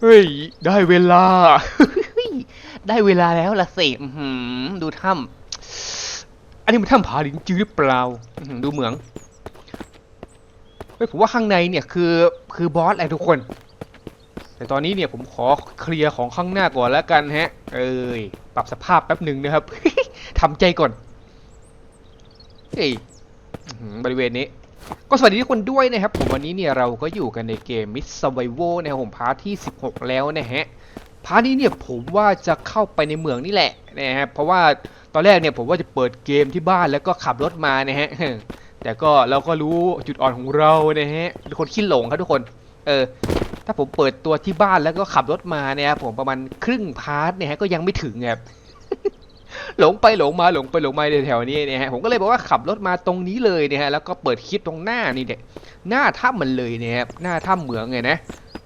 เฮ้ย ได้เวลา ได้เวลาแล้วละสิดูถ้ำอันนี้มันถ้ำผาหลินจือหรือเปล่าดูเหมืองเฮ้ยผมว่าข้างในเนี่ยคือคือบอสอะไรทุกคน แต่ตอนนี้เนี่ยผมขอเคลียร์ของข้างหน้าก่อนแล้วกันฮะ เอ้ยปรับสภาพแป๊บหนึ่งนะครับทำใจก่อนเฮ้ยบริเวณนี้ ก็สวัสดีทุกคนด้วยนะครับผมวันนี้เนี่ยเราก็อยู่กันในเกม Mist Survival นะครับผมพาร์ทที่ 16 แล้วนะฮะพาร์ทนี้เนี่ยผมว่าจะเข้าไปในเมืองนี่แหละนะครับเพราะว่าตอนแรกเนี่ยผมว่าจะเปิดเกมที่บ้านแล้วก็ขับรถมานะฮะแต่ก็เราก็รู้จุดอ่อนของเรานะฮะเป็นคนขี้หลงครับทุกคนเออถ้าผมเปิดตัวที่บ้านแล้วก็ขับรถมาเนี่ยผมประมาณครึ่งพาร์ทเนี่ยฮะก็ยังไม่ถึงครับ หลงไปหลงมาหลงไปหลงมาในแถวนี้เนี่ยฮะผมก็เลยบอกว่าขับรถมาตรงนี้เลยเนี่ยฮะแล้วก็เปิดคลิปตรงหน้านี่เนี่ยหน้าถ้ำมันเลยเนี่ยครับหน้าถ้ำเหมืองไงนะ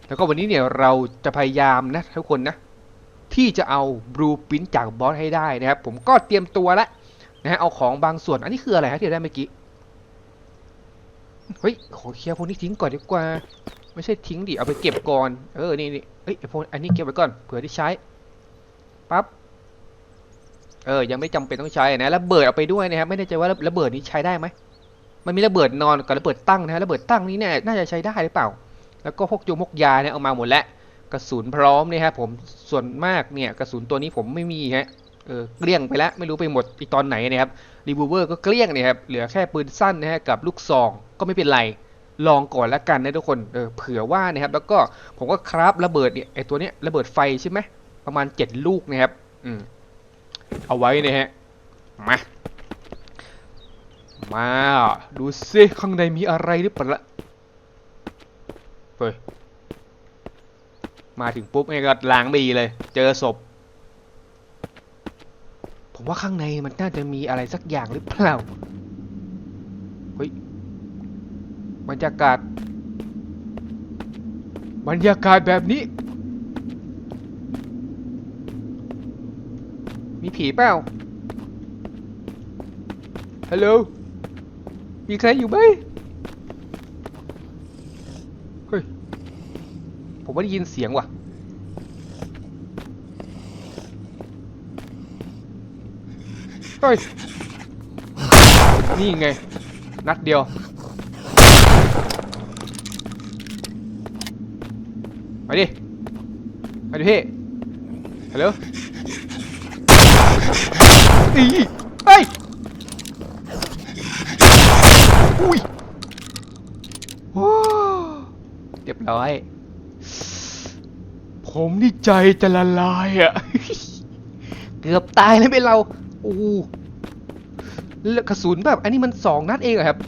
แล้วก็วันนี้เนี่ยเราจะพยายามนะทุกคนนะที่จะเอาบลูปิ้นจากบอสให้ได้นะครับผมก็เตรียมตัวแล้วนะฮะเอาของบางส่วนอันนี้คืออะไรฮะที่ได้เมื่อกี้เฮ้ยขอเคลียร์พวกนี้ทิ้งก่อนดีกว่า ไม่ใช่ทิ้งดิเอาไปเก็บก่อนเออนี่นี่เอ้ยไอ้พวกอันนี้เก็บไว้ก่อนเผื่อที่ใช้ปั๊บ เออยังไม่จำเป็นต้องใช้นะระเบิดเอาไปด้วยนะครับไม่แน่ใจว่าระเบิดนี้ใช้ได้ไหมมันมีระเบิดนอนกับระเบิดตั้งนะระเบิดตั้งนี้เนี่ยน่าจะใช้ได้หรือเปล่า แล้วก็พวกยงพกยาเนี่ยเอามาหมดแล้วกระสุนพร้อมนี่ยครับผมส่วนมากเนี่ยกระสุนตัวนี้ผมไม่มีฮะเออเกลี้ยงไปแล้วไม่รู้ไปหมดอีกตอนไหนนะครับรีบูเวอร์ก็เกลี้ยงเนี่ยครับเหลือแค่ปืนสั้นนะฮะกับลูกซองก็ไม่เป็นไรลองก่อนแล้วกันนะทุกคนเออเผื่อว่านะครับแล้วก็ผมก็คราฟระเบิดเนี่ยไอตัวเนี้ยระเบิดไฟใช่ไหมประมาณ 7 ลูกนะครับอืม เอาไว้นะฮะ มา มา ดูซิข้างในมีอะไรหรือเปล่าเฮ้ย มาถึงปุ๊บไงก็ล้างบีเลย เจอศพ ผมว่าข้างในมันน่าจะมีอะไรสักอย่างหรือเปล่า เฮ้ย บรรยากาศ บรรยากาศแบบนี้ มีผีเปล่า ฮัลโหล มีใครอยู่ไหมเฮ้ย ผมว่าได้ยินเสียงว่ะ เฮ้ย นี่ไง นัดเดียวมาดิมาดิพี่ฮัลโหล อีเฮ้ยอุ้ยโอ้เรียบร้อย ผมนี่ใจจะละลายอะ เกือบตายแล้วเป็นเราโอ้แล้วกระสุนแบบ อันนี้มันสองนัดเองเหรอครับ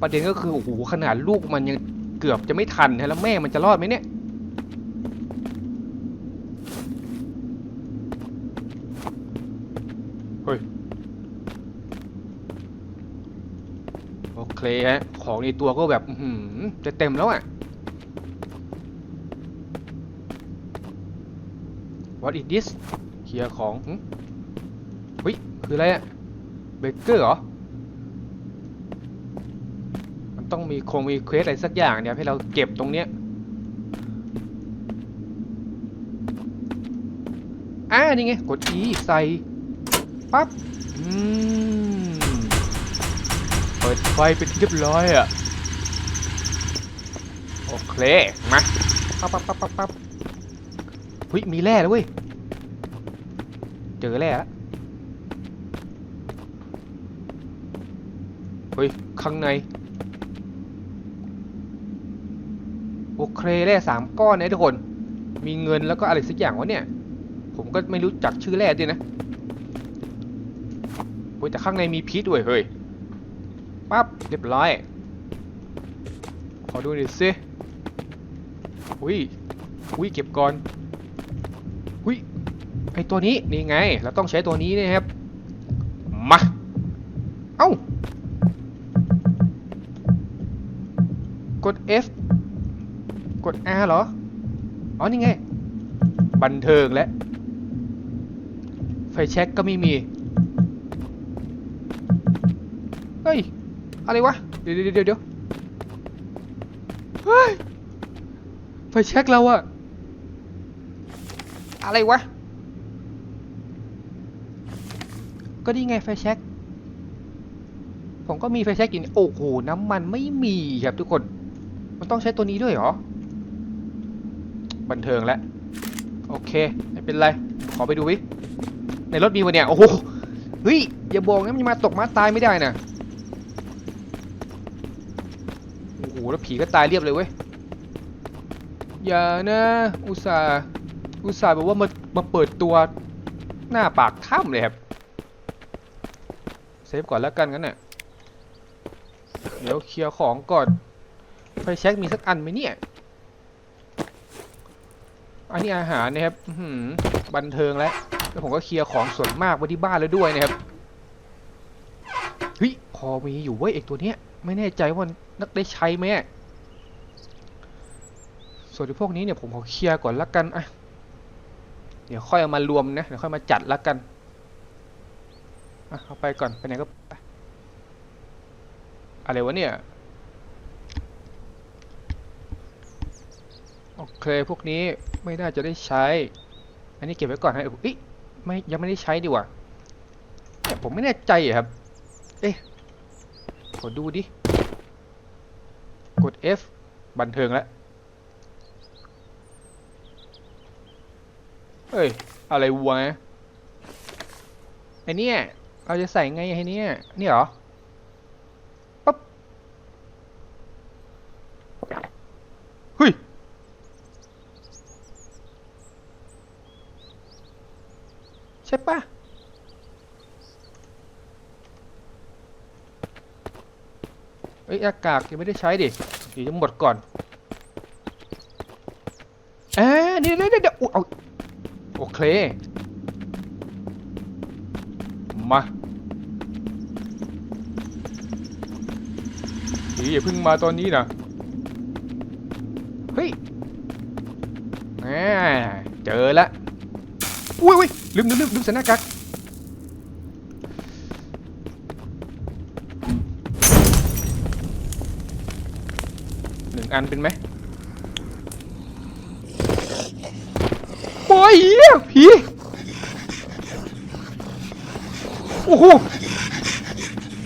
ประเด็นก็คือ โอ้โห ขนาดลูกมันยังเกือบจะไม่ทันนะแล้วแม่มันจะรอดไหมเนี่ย โอเคฮะของในตัวก็แบบจะเต็มแล้วอะ What is this เคลียร์ของเฮ้ย คืออะไรอะเบเกอร์เหรอ มันต้องมีคงมีเควสอะไรสักอย่างเนี่ยให้เราเก็บตรงเนี้ยอ่านี่ไง กด E ใส่ ปั๊บ อืม ปิดไฟเป็นที่เรียบร้อยอะ โอเค มาปั๊บปั๊บปั๊บปั๊บปั๊บเฮ้ยมีแร่แล้วเว้ย เจอแร่แล้วเฮ้ย ข้างใน โอเคแร่สามก้อนนะทุกคน มีเงินแล้วก็อะไรสักอย่างวะเนี่ย ผมก็ไม่รู้จักชื่อแร่ด้วยนะโอ้ยแต่ข้างในมีพิษด้วยเฮ้ย ปั๊บเรียบร้อย ขอดูหน่อยสิอุ้ยอุ้ยเก็บก่อนอุ้ยไอตัวนี้นี่ไง เราต้องใช้ตัวนี้นะครับ มา เอ้ากด F กด R เหรอ อ๋อ นี่ไง บันเทิงแล้วไฟแช็กก็ไม่มี เฮ้ย อะไรวะ เดี๋ยวเดี๋ยวเดี๋ยวเฮ้ย ไฟแช็กเราอะอะไรวะ ก็นี่ไงไฟแช็กผมก็มีไฟแช็กอยู่นี่โอ้โห น้ำมันไม่มีครับทุกคน มันต้องใช้ตัวนี้ด้วยเหรอ บันเทิงแล้ว โอเค ไม่เป็นไร ขอไปดูวิ ในรถมีวะเนี่ย โอ้โห เฮ้ย อย่าบอกนะมันมาตกมาตายไม่ได้นะโอ้โห แล้วผีก็ตายเรียบเลยเว้ย อย่านะ อุตส่าห์อุตส่าห์แบบว่ามามาเปิดตัวหน้าปากถ้ำเลยครับ เซฟก่อนแล้วกันงั้นน่ะ เดี๋ยวเคลียร์ของก่อน ไฟแช็กมีสักอันไหมเนี่ย อันนี้อาหารนะครับบันเทิงแล้ว แล้วผมก็เคลียร์ของส่วนมากไว้ที่บ้านแล้วด้วยนะครับ เฮ้ย พอมีอยู่เว้ยไอตัวเนี้ย ไม่แน่ใจว่านักได้ใช้ไหมส่วนที่พวกนี้เนี่ยผมขอเคลียร์ก่อนละกันอะเดี๋ยวค่อยเอามารวมนะเดี๋ยวค่อยมาจัดละกันอะเอาไปก่อนไปไหนก็ไปอะไรวะเนี่ยโอเคพวกนี้ไม่น่าจะได้ใช้ อันนี้เก็บไว้ก่อนนะเอ้ยไม่ยังไม่ได้ใช้ดีกว่าผมไม่แน่ใจครับ เอ๊ะ ขอดูดิ กด F บันเทิงแล้วเฮ้ย อะไรวัวไงไอเนี่ย เราจะใส่ไงไอเนี่ย นี่เหรอ ปั๊บ เฮ้ย ใช่ปะ เอ้อากาศยังไม่ได้ใช้ดิเดี๋ยวจะหมดก่อนเอ๊ะนี่เดี๋ยวเดี๋ยวเดี๋ยวอุ๊ยเอาโอเค มาดีอย่าเพิ่งมาตอนนี้นะเฮ้ยแหมเจอล้วอุ้ยอุ้ยลืมลืมลืมลืมใส่หน้ากาก งอันเป็นไหมโอ้ยผีโอ้โห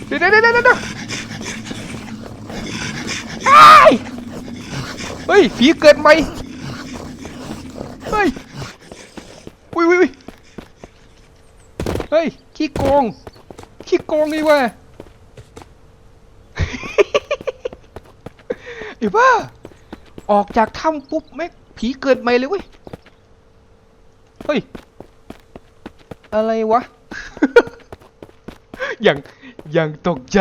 เดี๋ยวเดี๋ยวเดี๋ยวเดี๋ยวเฮ้ยผีเกิดใหม่เฮ้ยอุ้ยอุ้ยอุ้ยเฮ้ยขี้โกงขี้โกงนี่วะ ไอ้บ้า ออกจากถ้ำปุ๊บแม่งผีเกิดใหม่เลยเว้ย เฮ้ย อะไรวะ อย่าง อย่างตกใจ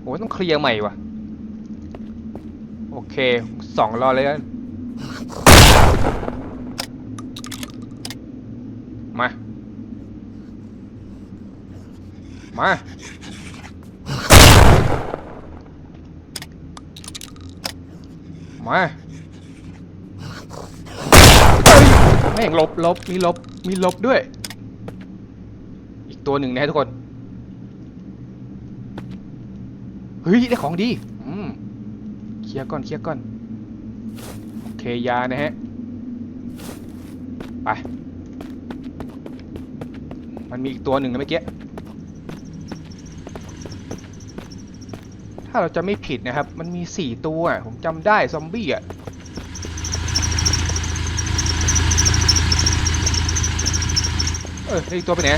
โอ้ยต้องเคลียร์ใหม่วะโอเค สองรอเลยกันมา มา มาแม่งลบลบมีลบมีลบด้วย อีกตัวหนึ่งนะทุกคน เฮ้ย ได้ของดีอืมเคลียร์ก่อนเคลียร์ก่อน โอเคยานะฮะ ไป มันมีอีกตัวหนึ่งนะเมื่อกี้ ถ้าเราจะไม่ผิดนะครับ มันมีสี่ตัว ผมจำได้ซอมบี้อะเอออีกตัวไปไหน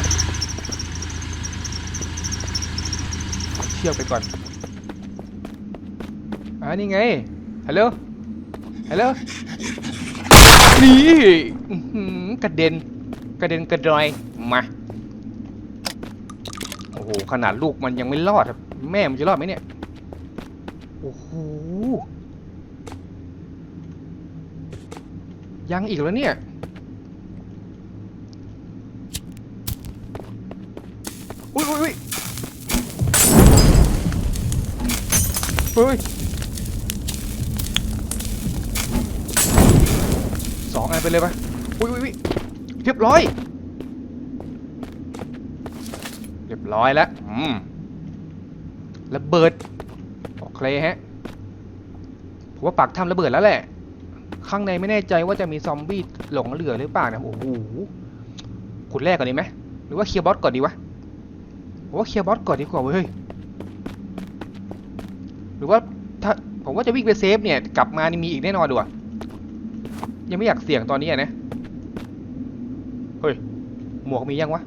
เชือกไปก่อนอ่านี่ไง ฮัลโหล ฮัลโหล นี่กระเด็น กระเด็นกระดอย มา โอ้โห ขนาดลูกมันยังไม่รอดครับแม่มันจะรอดไหมเนี่ย โอ้โห ยังอีกแล้วเนี่ย อุ้ยอุ้ยอุ้ยเฮ้ยสองอันไปเลยปะอุ้ยอุ้ยอุ้ยเรียบร้อย เรียบร้อยแล้ว อืมระเบิด เคฮะผมว่าปากถ้ำระเบิดแล้วแหละ ข้างในไม่แน่ใจว่าจะมีซอมบี้หลงเหลือหรือเปล่านะโอ้โหขุดแรกก่อนดีไหมหรือว่าเคลียร์บอสก่อนดีวะผมว่าเคลียร์บอสก่อนดีกว่าเว้ยหรือว่าถ้าผมว่าจะวิ่งไปเซฟเนี่ยกลับมานี่มีอีกแน่นอนดูอะยังไม่อยากเสี่ยงตอนนี้นะเฮ้ยหมวกมียังวะ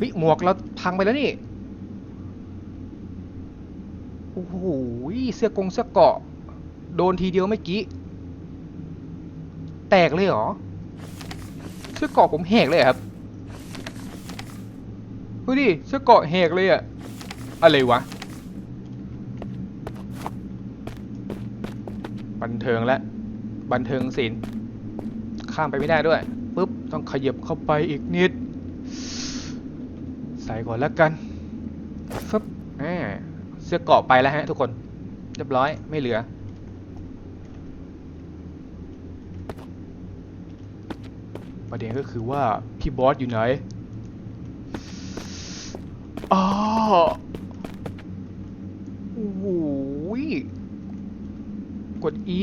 วิหมวกเราพังไปแล้วนี่ อ้โหเสื้อกงเสื้อเกาะ โดนทีเดียวเมื่อกี้ แตกเลยเหรอ เสื้อเกาะผมแหกเลยครับดูดิเสื้อเกาะแหกเลยอะอะไรวะ บันเทิงและบันเทิงศิลป์ข้ามไปไม่ได้ด้วยปุ๊บต้องขยับเข้าไปอีกนิด ใส่ก่อนแล้วกันฟึบแหม เสื้อเกาะไปแล้วฮะทุกคน เรียบร้อยไม่เหลือ ประเด็นก็คือว่า พี่บอสอยู่ไหนอ๋อโอ้โหยกด E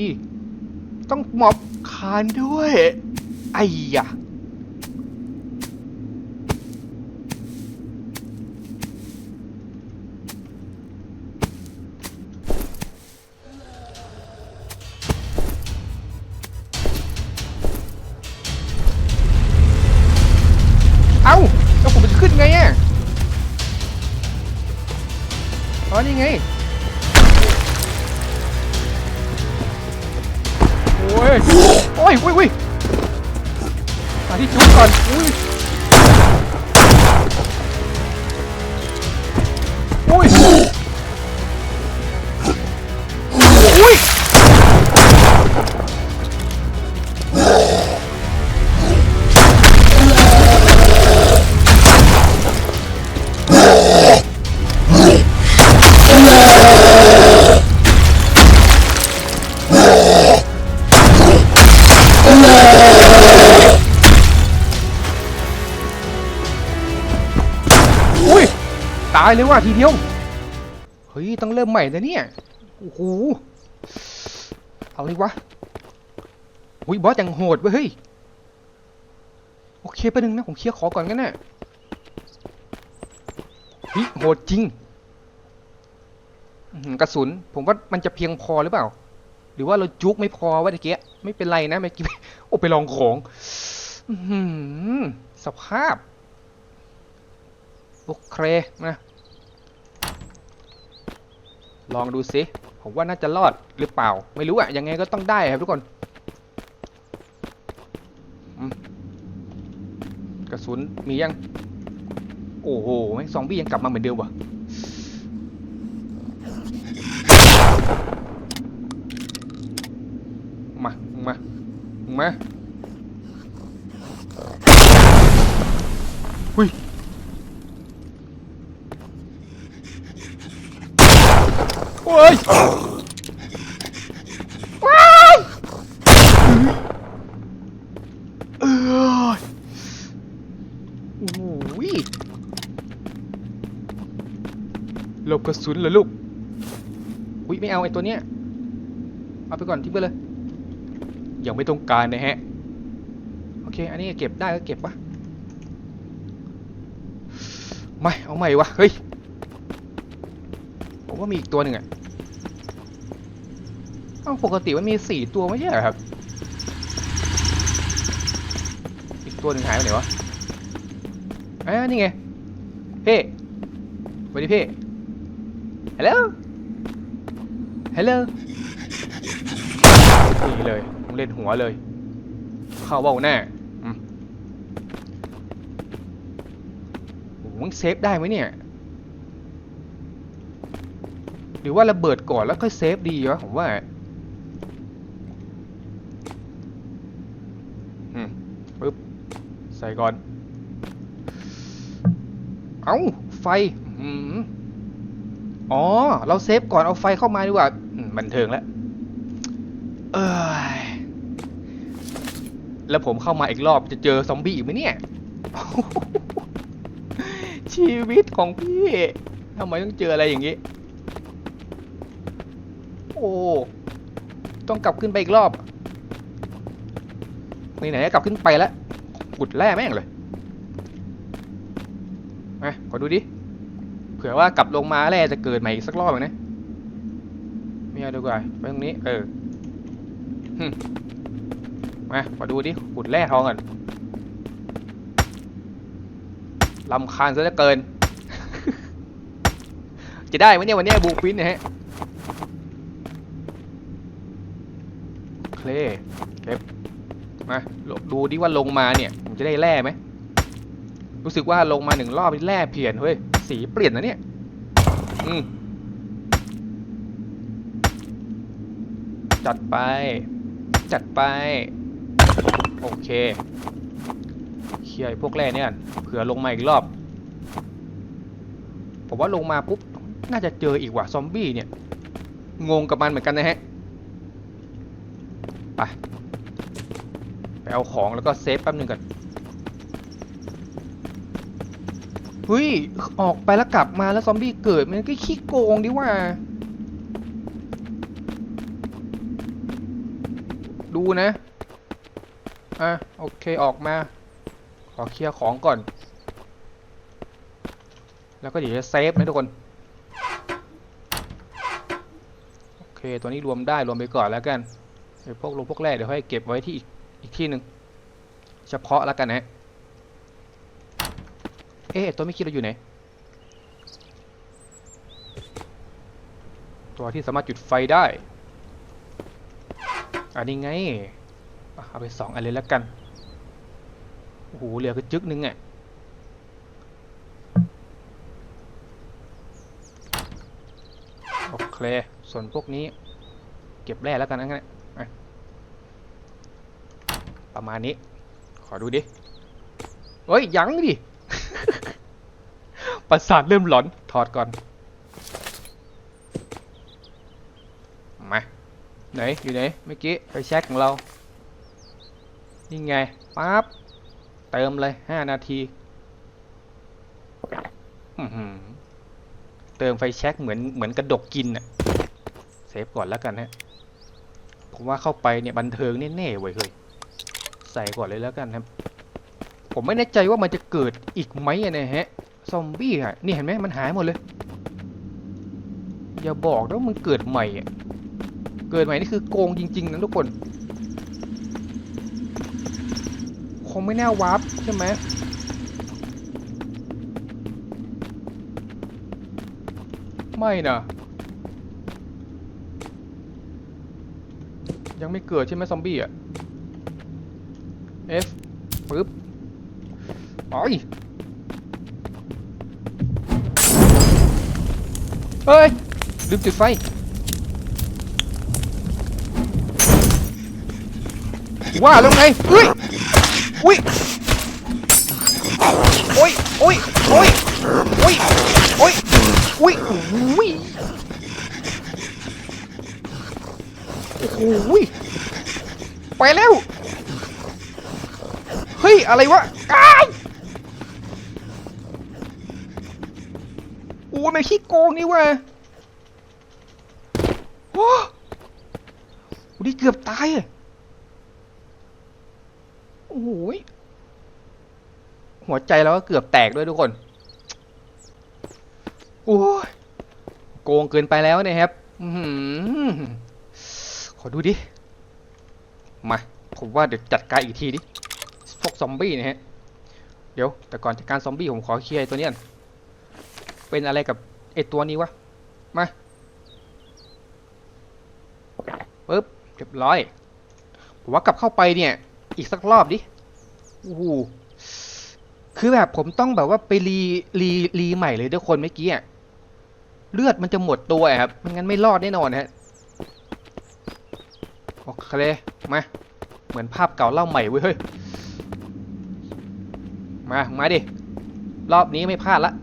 ต้องมอบคานด้วย ไอ้ยะายเลยว่ะทีเดียว เฮ้ยต้องเริ่มใหม่นะเนี่ย โอ้โห เอาเลยวะอุ้ยบอสอยังโหดเว้ยเฮ้ย โอเคไปบนึงนะ ผมเคลียร์ขอก่อนกันนะฮ้ยโหดจริง กระสุน ผมว่ามันจะเพียงพอหรือเปล่า หรือว่าเราจุกไม่พอวะตะเกียไม่เป็นไรนะเมื่อกี้โอ้ไปลองของอืสภาพ โอเคนะ ลองดูสิผมว่าน่าจะรอดหรือเปล่า ไม่รู้อะยังไงก็ต้องได้ครับทุกคนกระสุนมียัง โอ้โหแม่งซอมบี้ยังกลับมาเหมือนเดิมว่ะมา มา มา โอ้ยว้ายเอ้ยโอ้ยหลบกระสุนเหรอลูก อุ้ยไม่เอาไอ้ตัวเนี้ย เอาไปก่อนทิ้งไปเลย ยังไม่ต้องการนะฮะ โอเค อันนี้เก็บได้ก็เก็บวะไม่เอาใหม่วะ เฮ้ย ผมว่ามีอีกตัวหนึ่งอะเอ้าปกติมันมีสี่ตัวไม่ใช่เหรอครับ อีกตัวหนึ่งหายไปไหนวะเอ่านี่ไงเพ่สวัสดีเพ่ฮัลโหลฮัลโหลนี่เลยเล่นหัวเลย เข้าเบ้าแน่โอ้โหมึงเซฟได้ไหมเนี่ย หรือว่าระเบิดก่อนแล้วค่อยเซฟดีวะผมว่าอืมปึ๊บใส่ก่อน เอา้าไฟอืมอ๋อ เราเซฟก่อนเอาไฟเข้ามาดีกว่าบันเทิงแล้วเอ้ยแล้วผมเข้ามาอีกรอบจะเจอซอมบี้อีกไหมเนี่ย ชีวิตของพี่ทำไมต้องเจออะไรอย่างนี้ ต้องกลับขึ้นไปอีกรอบไหนๆก็กลับขึ้นไปแล้วขุดแร่แม่งเลยมาขอดูดิ เผื่อว่ากลับลงมาแร่จะเกิดใหม่อีกสักรอบหนึ่งนะไม่เอาดีกว่าไปตรงนี้ เออหึมาขอดูดิขุดแร่ทองก่อนลำคาญซะเหลือเกิน จะได้ไหมเนี่ยวันเนี้บูฟินเนี่ยฮะ เคลเก็บมาดูดิว่าลงมาเนี่ยผมจะได้แร่ไหมรู้สึกว่าลงมาหนึ่งรอบแร่เปลี่ยนเฮ้ยสีเปลี่ยนนะเนี่ย อืมจัดไป จัดไป โอเคเคลียร์พวกแร่เนี่ยเผื่อลงมาอีกรอบ ผมว่าลงมาปุ๊บ น่าจะเจออีกว่ะซอมบี้เนี่ย งงกับมันเหมือนกันนะฮะ ไป ไปเอาของแล้วก็เซฟแป๊บหนึงก่อนเฮ้ย ออกไปแล้วกลับมาแล้วซอมบี้เกิด มันก็ขี้โกงดิว่า ดูนะ อะ โอเคออกมา ขอเคลียร์ของก่อน แล้วก็เดี๋ยวจะเซฟนะทุกคน โอเค ตัวนี้รวมได้รวมไปก่อนแล้วกัน พวกลงพวกแรกเดี๋ยวให้เก็บไว้ที่อีกที่หนึ่งเฉพาะแล้วกันนะเอ๊ะตัวไม่คิดเราอยู่ไหนตัวที่สามารถจุดไฟได้ อันนี้ไง เอาไปสองอันเลยแล้วกัน โอ้โห เหลือกระจึกนึงอะ โอเค ส่วนพวกนี้ เก็บแร่แล้วกันนะงั้นอะ ประมาณนี้ ขอดูดิ เฮ้ย ยังดิ ประสาทเริ่มหลอน ถอดก่อน มา ไหน อยู่ไหน เมื่อกี้ไฟแช็กของเรา นี่ไงปั๊บ เติมเลยห้านาที เติมไฟแช็กเหมือนเหมือนกระดกกินอะเซฟก่อนแล้วกันฮะผมว่าเข้าไปเนี่ยบันเทิงแน่ๆเว้ยเฮ้ย ใส่ก่อนเลยแล้วกันครับ ผมไม่แน่ใจว่ามันจะเกิดอีกไหมอะเนี่ยฮะ ซอมบี้อะนี่เห็นไหมมันหายหมดเลย อย่าบอกนะมันเกิดใหม่อะเกิดใหม่นี่คือโกงจริง ๆนะทุกคน คงไม่แน่วาร์ปใช่ไหมไม่นะยังไม่เกิดใช่ไหมซอมบี้อะ ปึ๊บไปเฮ้ย ลืมจุดไฟ ว่าแล้วไงเฮ้ยอุ้ยโอ้ยโอ้ยโอ้ยโอ้ยโอ้ยอุ้ยอุ้ยโอ้ยไปแล้ว ฮ้ย อะไรวะอ้ายโอ้ยมันขี้โกงนี่วะโอ้โหนี่เกือบตายอะโอ้ยหัวใจเราก็เกือบแตกด้วยทุกคน โอ้ย โกงเกินไปแล้วเนะครับขอดูดิ มา ผมว่าเดี๋ยวจัดการอีกทีดิ พวกซอมบี้นะฮะ เดี๋ยวแต่ก่อนจัดการซอมบี้ผมขอเคลียร์ตัวเนี้ยก่อนเป็นอะไรกับไอ้ตัวนี้วะ มาปึ๊บเรียบร้อยผมว่ากลับเข้าไปเนี่ย อีกสักรอบดิโอ้โหคือแบบผมต้องแบบว่าไปรีรีรีใหม่เลยทุกคนเมื่อกี้อะเลือดมันจะหมดตัวครับไม่งั้นไม่รอดแน่นอนฮะโอเคมาเหมือนภาพเก่าเล่าใหม่เว้ยเฮ้ย มามาดิ รอบนี้ไม่พลาดละ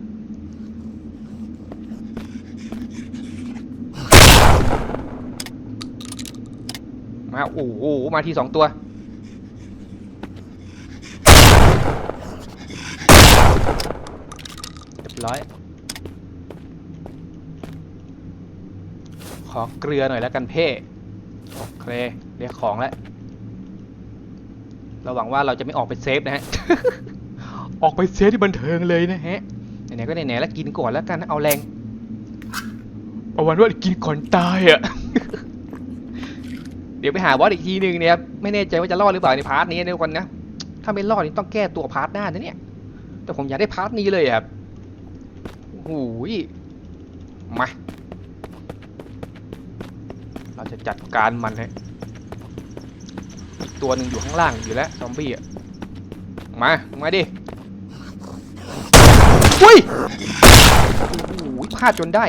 มาโอ้โหมาทีสองตัวเรียบร้อย ขอเกลือหน่อยแล้วกันเพ่โอเคเรียกของแล้วเราหวังว่าเราจะไม่ออกไปเซฟนะฮะ ออกไปเซฟที่บันเทิงเลยนะฮะไหนๆก็ไหนๆแล้วกินก่อนแล้วกันเอาแรงเอาวันว่ากินก่อนตายอะเดี๋ยวไปหาบอสอีกทีหนึ่งเนี่ยครับไม่แน่ใจว่าจะรอดหรือเปล่าในพาร์ทนี้นะทุกคนนะถ้าไม่รอดนี่ต้องแก้ตัวพาร์ทหน้านะเนี่ย แต่ผมอยากได้พาร์ทนี้เลยอะครับโอ้ยมาเราจะจัดการมันฮะตัวหนึ่งอยู่ข้างล่างอยู่แล้วซอมบี้อะมา มาดิ อุ้ยโอ้โหพลาดจนได้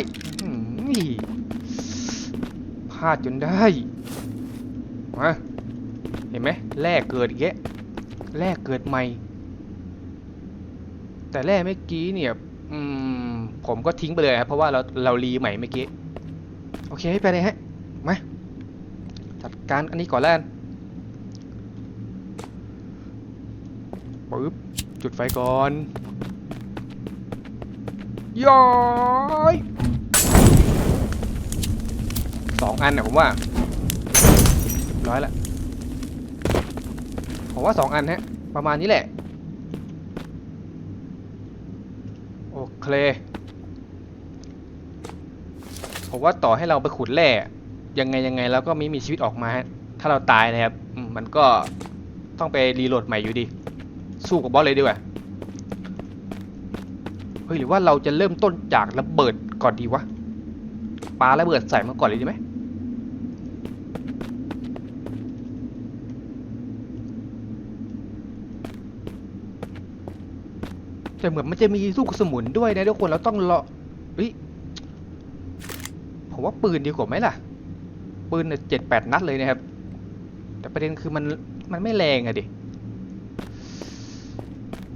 พลาดจนได้ มาเห็นไหมแร่เกิดอีกแยะแร่เกิดใหม่ แต่แร่เมื่อกี้เนี่ยอืมผมก็ทิ้งไปเลยครับเพราะว่าเราเรารีใหม่เมื่อกี้ โอเคไปเลยฮะ มา จัดการอันนี้ก่อนแล้วกันปึ๊บจุดไฟก่อน ย้อยสองอันเนะผมว่าร้อยละผมว่าสองอันฮะ ประมาณนี้แหละ โอเค ผมว่าต่อให้เราไปขุดแร่ยังไงยังไงแล้วก็ไม่มีชีวิตออกมาฮะถ้าเราตายนะครับ มันก็ต้องไปรีโหลดใหม่อยู่ดี สู้กับบอสเลยดีกว่า ฮ้ยหรือว่าเราจะเริ่มต้นจากระเบิดก่อนดีวะปาระเบิดใส่มาก่อนเลยดีไหมแต่เหมือนมันจะมีลูกสมุนด้วยนะทุกคนเราต้องรอเฮ้ยผมว่าปืนดีกว่าไหมล่ะ ปืนเจ็ดแปดนัดเลยนะครับ แต่ประเด็นคือมันมันไม่แรงอะดิ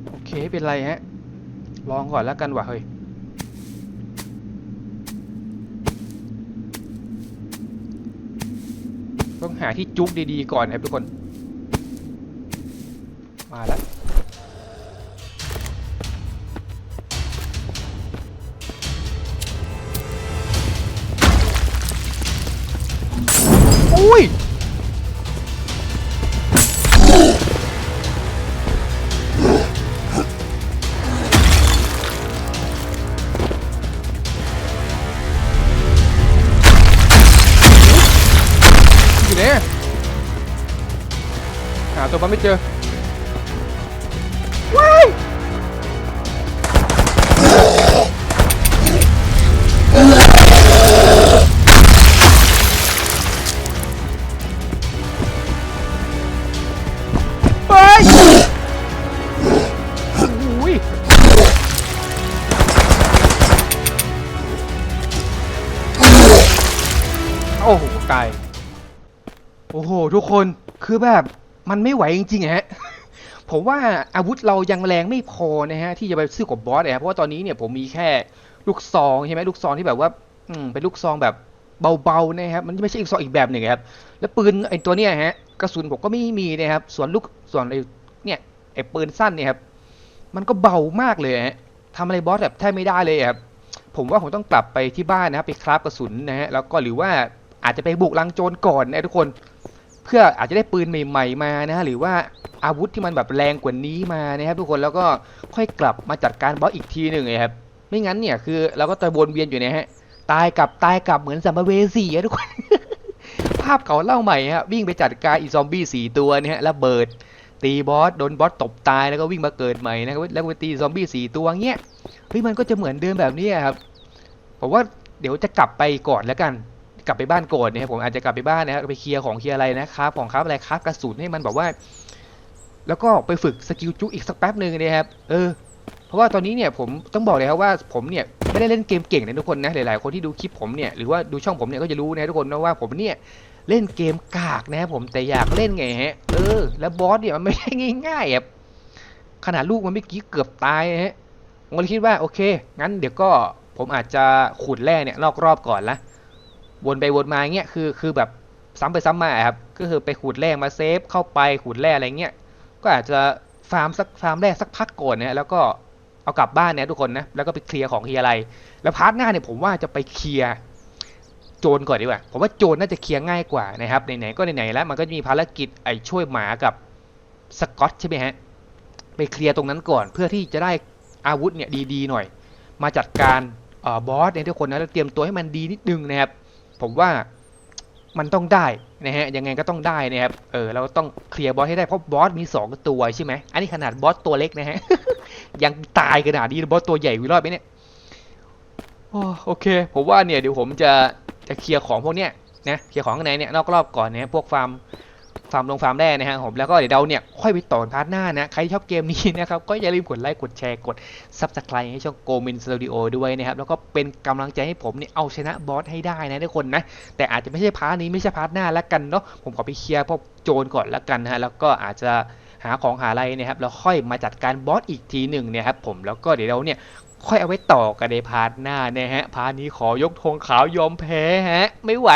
โอเคเป็นไรฮะ ลองก่อนแล้วกันว่ะเฮ้ยต้องหาที่จุกดีๆก่อนนะครับทุกคน มาแล้ว ตัวมันไม่เจอว้ายไปโอ้ยโอ้โหตายโอ้โห ทุกคน คือแบบ มันไม่ไหวจริงๆฮะผมว่าอาวุธเรายังแรงไม่พอนะฮะที่จะไปสู้กับบอสนะเพราะว่าตอนนี้เนี่ยผมมีแค่ลูกซองใช่ไหมลูกซองที่แบบว่าอืมเป็นลูกซองแบบเบาๆนะครับมันไม่ใช่อีกซองอีกแบบหนึ่งครับแล้วปืนไอ้ตัวเนี้ยฮะกระสุนผมก็ไม่มีนะครับ ส่วนลูกส่วนไอ้เนี่ยไอ้ปืนสั้นเนี่ยครับมันก็เบามากเลยฮะทำอะไรบอสแบบแทบไม่ได้เลยครับผมว่าผมต้องกลับไปที่บ้านนะครับไปคราฟกระสุนนะฮะแล้วก็หรือว่าอาจจะไปบุกลังโจรก่อนนะทุกคน เพื่ออาจจะได้ปืนใหม่ ๆมานะฮะหรือว่าอาวุธที่มันแบบแรงกว่านี้มานะครับ ทุกคนแล้วก็ค่อยกลับมาจัดการบอสอีกทีหนึ่งนะครับ ไม่งั้นเนี่ยคือเราก็จะวนเวียนอยู่เนะฮะตายกลับตายกลับเหมือนสัมภเวสีอะทุกคน ภาพเก่าเล่าใหม่ฮะวิ่งไปจัดการอีซอมบี้สี่ตัวเนี่ยฮะระเบิด ตีบอสโดนบอสตบตายแล้วก็วิ่งมาเกิดใหม่นะครับแล้วก็ไปตีซอมบี้สี่ตัวเงี้ยเฮ้ยมันก็จะเหมือนเดิมแบบนี้ครับผมว่าเดี๋ยวจะกลับไปก่อนแล้วกัน กลับไปบ้านโก่อนนะครับผมอาจจะกลับไปบ้านนะครับไปเคลียร์ของเคลียร์อะไรนะครับของครับอะไรครับกระสุนให้มันแบบว่า แล้วก็ไปฝึกสกิลจุกอีกสักแป๊บหนึ่งนะครับเออเพราะว่าตอนนี้เนี่ยผมต้องบอกเลยครับว่าผมเนี่ยไม่ได้เล่นเกมเก่งนะทุกคนนะหลายๆ คนที่ดูคลิปผมเนี่ยหรือว่าดูช่องผมเนี่ยก็จะรู้นะทุกคนนะว่าผมเนี่ยเล่นเกมกากนะครับผมแต่อยากเล่นไงฮะเออ แล้วบอสเนี่ยมันไม่ใช่ง่ายๆอะขนาดลูกมันเมื่อกี้เกือบตายฮะผมก็เลยคิดว่าโอเค งั้นเดี๋ยวก็ผมอาจจะขุดแร่เนี่ยนอกรอบก่อนละ วนไปวนมาเงี้ยคือคือแบบซ้ำไปซ้ำมาครับ ก็คือไปขูดแร่มาเซฟเข้าไปขูดแร่อะไรเงี้ย ก็อาจจะฟาร์มสักฟาร์มแร่สักพักก่อนเนี่ยแล้วก็เอากลับบ้านเนี่ยทุกคนนะ แล้วก็ไปเคลียร์ของเคลียร์อะไร แล้วพาร์ทหน้าเนี่ยผมว่าจะไปเคลียร์โจรก่อนดีกว่า ผมว่าโจรน่าจะเคลียร์ง่ายกว่านะครับไหนๆก็ไหนๆแล้ว มันก็จะมีภารกิจไอ้ช่วยหมากับสกอตใช่ไหมฮะ ไปเคลียร์ตรงนั้นก่อน เพื่อที่จะได้อาวุธเนี่ยดีๆหน่อย มาจัดการบอสเนี่ยทุกคนนะแล้วเตรียมตัวให้มันดีนิดนึงนะครับ ผมว่ามันต้องได้นะฮะยังไงก็ต้องได้นะครับเออเราต้องเคลียร์บอสให้ได้เพราะบอสมี 2 ตัวใช่ไหมอันนี้ขนาดบอสตัวเล็กนะฮะยังตายขนาดนี้บอสตัวใหญ่วิรอดไหมเนี่ยโอโอเคผมว่าเนี่ยเดี๋ยวผมจะจะเคลียร์ของพวกเนี้ยนะเคลียร์ของข้างในเนี่ยนอกรอบก่อนเนี้ยพวกฟาร์ม ฟาร์มลงฟาร์มแร่นะฮะผมแล้วก็เดี๋ยวเราเนี่ยค่อยไปต่อพาร์ทหน้านะ ใครที่ชอบเกมนี้นะครับ ก็อย่าลืมกดไลค์กดแชร์กด Subscribe ให้ช่องโกมินสตูดิโอด้วยนะครับ แล้วก็เป็นกำลังใจให้ผมเนี่ยเอาชนะบอสให้ได้นะทุกคนนะ แต่อาจจะไม่ใช่พาร์ทนี้ไม่ใช่พาร์ทหน้าแล้วกันเนาะผมขอไปเคลียร์พวกโจรก่อนแล้วกันนะฮะแล้วก็อาจจะหาของหาอะไรนะครับแล้วค่อยมาจัดการบอสอีกทีหนึ่งเนี่ยครับผมแล้วก็เดี๋ยวเราเนี่ยค่อยเอาไว้ต่อกันในพาร์ทหน้านะฮะพาร์ทนี้ขอยกธงขาวยอมแพ้ฮะ ไม่ไหว